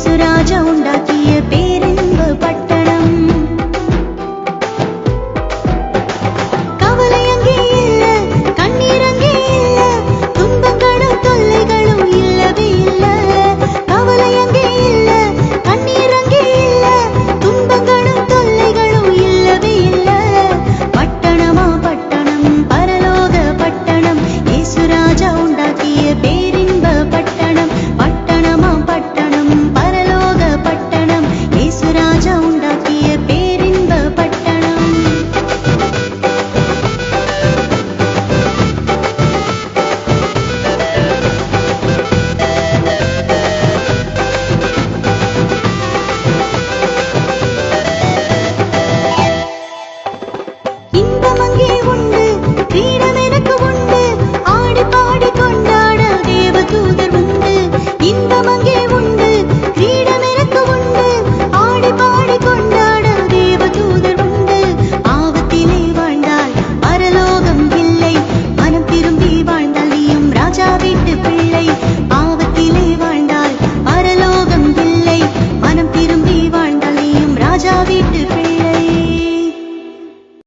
இயேசுராஜ உண்டாக்கிய பேரின்ப பட்டணம். கவலை அங்கே இல்ல கண்ணீர் அங்கே இல்ல துன்பங்களும் தொல்லைகளும் இல்லவே இல்ல. கவலை அங்கே vida